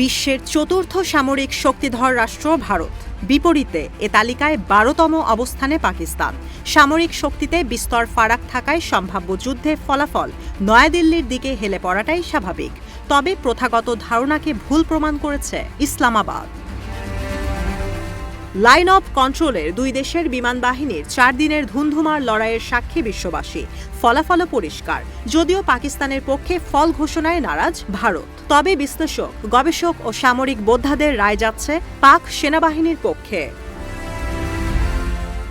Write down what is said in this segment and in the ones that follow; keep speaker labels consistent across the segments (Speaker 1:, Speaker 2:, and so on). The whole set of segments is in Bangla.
Speaker 1: বিশ্বের চতুর্থ সামরিক শক্তিধর রাষ্ট্র ভারত। বিপরীতে, এ তালিকায় বারোতম অবস্থানে পাকিস্তান। সামরিক শক্তিতে বিস্তর ফারাক থাকায় সম্ভাব্য যুদ্ধে ফলাফল নয়াদিল্লির দিকে হেলে পড়াটাই স্বাভাবিক। তবে প্রথাগত ধারণাকে ভুল প্রমাণ করেছে ইসলামাবাদ। লাইন অফ কন্ট্রোলের দুই দেশের বিমান বাহিনীর চার দিনের ধুন্ধুমার লড়াইয়ের সাক্ষী বিশ্ববাসী। ফলাফলও পরিষ্কার। যদিও পাকিস্তানের পক্ষে ফল ঘোষণায় নারাজ ভারত। তবে বিশ্লেষক, গবেষক ও সামরিক বোদ্ধাদের রায় যাচ্ছে পাক সেনাবাহিনীর পক্ষে।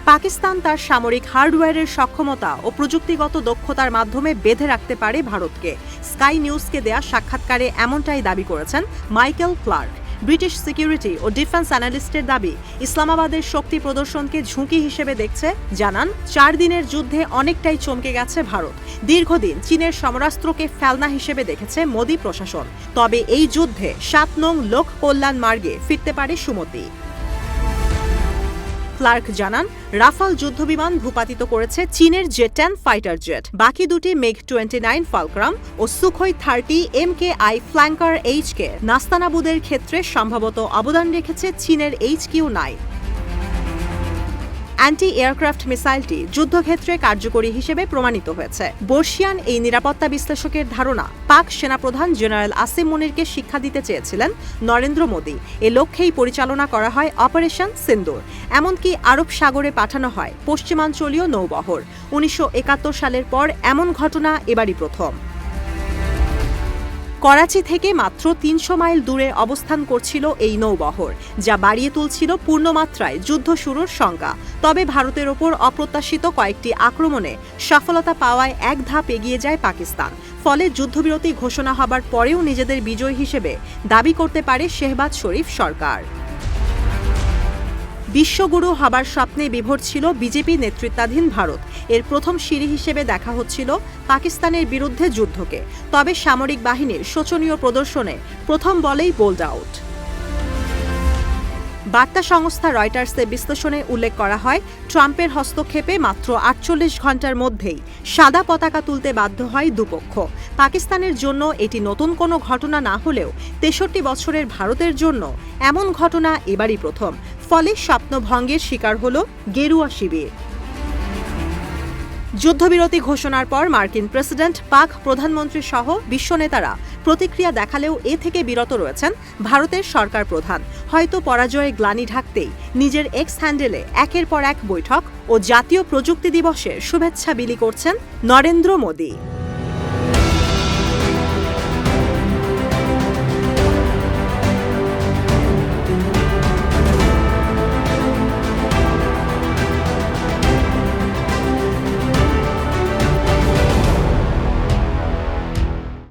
Speaker 1: পাকিস্তান তার সামরিক হার্ডওয়্যারের সক্ষমতা ও প্রযুক্তিগত দক্ষতার মাধ্যমে বেঁধে রাখতে পারে ভারতকে। স্কাই নিউজকে দেয়া সাক্ষাৎকারে এমনটাই দাবি করেছেন মাইকেল ক্লার্ক। ব্রিটিশ সিকিউরিটি ও ডিফেন্স অ্যানালিস্টের দাবি, ইসলামাবাদের শক্তি প্রদর্শনকে ঝুঁকি হিসেবে দেখছে। জানান, চার দিনের যুদ্ধে অনেকটাই চমকে গেছে ভারত। দীর্ঘদিন চীনের সমরাস্ত্রকে ফেলনা হিসেবে দেখেছে মোদী প্রশাসন। তবে এই যুদ্ধে সাত নং লোক কল্যাণ মার্গে ফিরতে পারে সুমতি। ক্লার্ক জানান, রাফাল যুদ্ধবিমান ভূপাতিত করেছে চীনের জে টেন ফাইটার জেট। বাকি দুটি মেঘ twenty nine fulcrum O Sukhoi thirty M K I flanker H K. নাস্তানাবুদের ক্ষেত্রে সম্ভবত অবদান রেখেছে চীনের H Q nine. Anti aircraft মিসাইলটি যুদ্ধক্ষেত্রে কার্যকরী হিসেবে প্রমাণিত হয়েছে। বর্ষিয়ান এই নিরাপত্তা বিশ্লেষকের ধারণা, পাক সেনাপ্রধান জেনারেল আসিম মুনিরকে শিক্ষা দিতে চেয়েছিলেন নরেন্দ্র মোদী। এ লক্ষ্যেই পরিচালনা করা হয় অপারেশন সিন্দুর, এমনকি আরব সাগরে পাঠানো হয় পশ্চিমাঞ্চলীয় নৌবহর। উনিশশো একাত্তর সালের পর এমন ঘটনা এবারই প্রথম। করাচি থেকে মাত্র তিনশো মাইল দূরে অবস্থান করছিল এই নৌবহর, যা বাড়িয়ে তুলছিল পূর্ণমাত্রায় যুদ্ধ শুরুর সংজ্ঞা। তবে ভারতের ওপর অপ্রত্যাশিত কয়েকটি আক্রমণে সফলতা পাওয়ায় এক ধাপ এগিয়ে যায় পাকিস্তান। ফলে যুদ্ধবিরতি ঘোষণা হবার পরেও নিজেদের বিজয় হিসেবে দাবি করতে পারে শেহবাজ শরীফ সরকার। বিশ্বগুরু হবার স্বপ্নে বিভোর ছিল বিজেপি নেতৃত্বাধীন ভারত। এর প্রথম সিঁড়ি হিসেবে দেখা হচ্ছিল পাকিস্তানের বিরুদ্ধে যুদ্ধকে। তবে সামরিক বাহিনীর শোচনীয় প্রদর্শনে প্রথম বলেই বোল্ড আউট। বার্তা সংস্থা রয়টার্সের বিশ্লেষণে উল্লেখ করা হয়, ট্রাম্পের হস্তক্ষেপে মাত্র আটচল্লিশ ঘণ্টার মধ্যেই সাদা পতাকা তুলতে বাধ্য হয় দুপক্ষ। পাকিস্তানের জন্য এটি নতুন কোনো ঘটনা না হলেও তেষট্টি বছরের ভারতের জন্য এমন ঘটনা এবারই প্রথম। ফলে স্বপ্নভঙ্গের শিকার হল গেরুয়া শিবির। যুদ্ধবিরতি ঘোষণার পর মার্কিন প্রেসিডেন্ট, পাক প্রধানমন্ত্রী সহ বিশ্ব নেতারা প্রতিক্রিয়া দেখালেও এ থেকে বিরত রয়েছেন ভারতের সরকার প্রধান। হয়তো পরাজয়ে গ্লানি ঢাকতেই নিজের এক্স হ্যান্ডেলে একের পর এক বৈঠক ও জাতীয় প্রযুক্তি দিবসে শুভেচ্ছা বিলি করছেন নরেন্দ্র মোদী।